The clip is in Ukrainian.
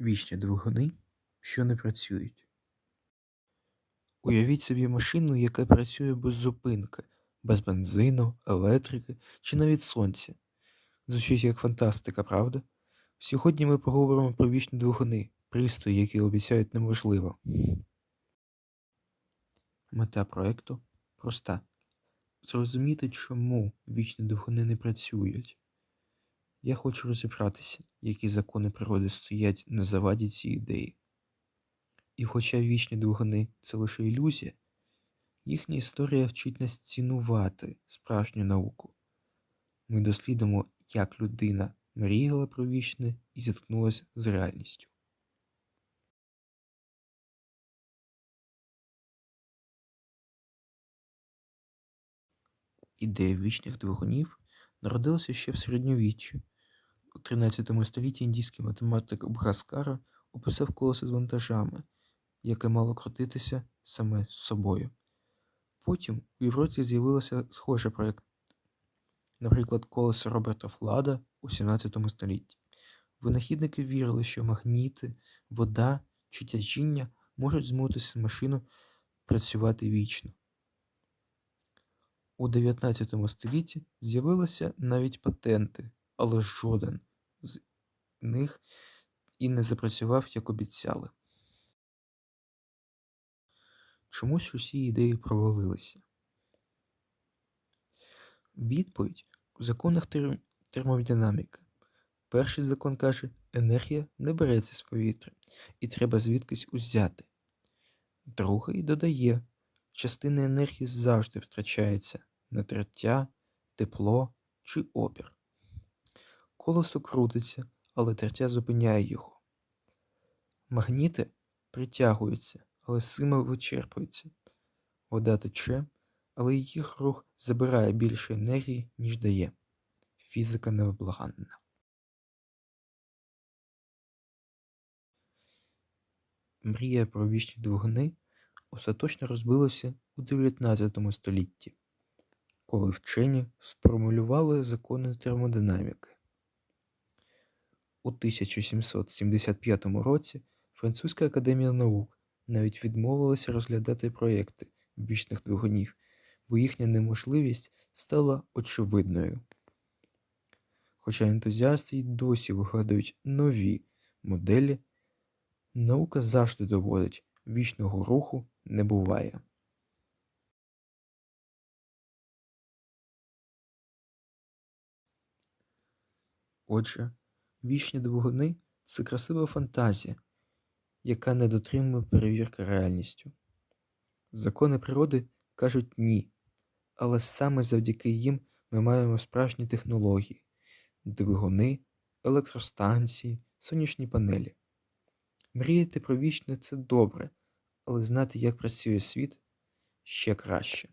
Вічні двигуни, що не працюють. Уявіть собі машину, яка працює без зупинки, без бензину, електрики чи навіть сонця. Звучить як фантастика, правда? Сьогодні ми поговоримо про вічні двигуни, пристрої, які обіцяють неможливо. Мета проекту проста: зрозуміти, чому вічні двигуни не працюють. Я хочу розібратися, які закони природи стоять на заваді цій ідеї. І хоча вічні двигуни це лише ілюзія, їхня історія вчить нас цінувати справжню науку. Ми дослідимо, як людина мріяла про вічне і зіткнулася з реальністю. Ідея вічних двигунів народилася ще в середньовіччі. 13 столітті індійський математик Бхаскара описав колесо з вантажами, яке мало крутитися саме з собою. Потім у Європі з'явилося схожий проєкт, наприклад, колесо Роберта Флада у 17 столітті. Винахідники вірили, що магніти, вода чи тяжіння можуть змусити машину працювати вічно. У 19 столітті з'явилися навіть патенти, але жоден них і не запрацював, як обіцяли. Чомусь усі ідеї провалилися. Відповідь у законах тер... термодинаміки. Перший закон каже, енергія не береться з повітря і треба звідкись узяти. Другий додає, частина енергії завжди втрачається на тертя, тепло чи опір. Колесо крутиться, але тертя зупиняє його. Магніти притягуються, але сила вичерпується. Вода тече, але їх рух забирає більше енергії, ніж дає. Фізика невблаганна. Мрія про вічні двигуни остаточно розбилася у 19 столітті, коли вчені сформулювали закони термодинаміки. У 1775 році Французька академія наук навіть відмовилася розглядати проєкти вічних двигунів, бо їхня неможливість стала очевидною. Хоча ентузіасти й досі вигадують нові моделі, наука завжди доводить, вічного руху не буває. Отже, вічні двигуни це красива фантазія, яка не дотримує перевірки реальністю. Закони природи кажуть ні, але саме завдяки їм ми маємо справжні технології, двигуни, електростанції, сонячні панелі. Мріяти про вічне це добре, але знати, як працює світ, ще краще.